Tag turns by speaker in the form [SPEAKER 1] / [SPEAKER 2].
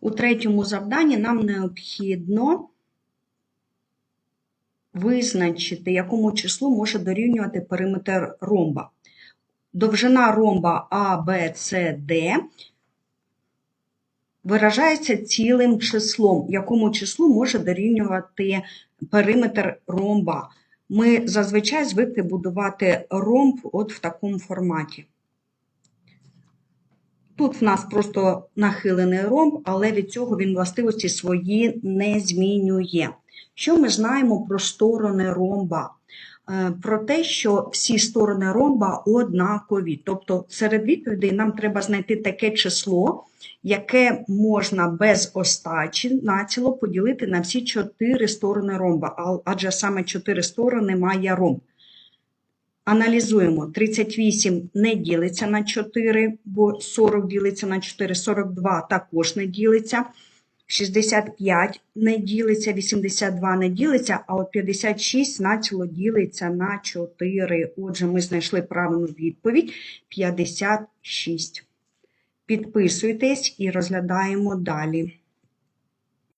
[SPEAKER 1] У третьому завданні нам необхідно визначити, якому числу може дорівнювати периметр ромба. Довжина ромба А, Б, С, Д виражається цілим числом, якому числу може дорівнювати периметр ромба. Ми зазвичай звикли будувати ромб от в такому форматі. Тут в нас просто нахилений ромб, але від цього він властивості свої не змінює. Що ми знаємо про сторони ромба? Е, Про те, що всі сторони ромба однакові. Тобто серед відповідей нам треба знайти таке число, яке можна без остачі націло поділити на всі чотири сторони ромба, адже саме чотири сторони має ромб. Аналізуємо. 38 не ділиться на 4, бо 40 ділиться на 4, 42 також не ділиться. 65 не ділиться, 82 не ділиться, а от 56 націло ділиться на 4. Отже, ми знайшли правильну відповідь 56. Підписуйтесь і розглядаємо далі.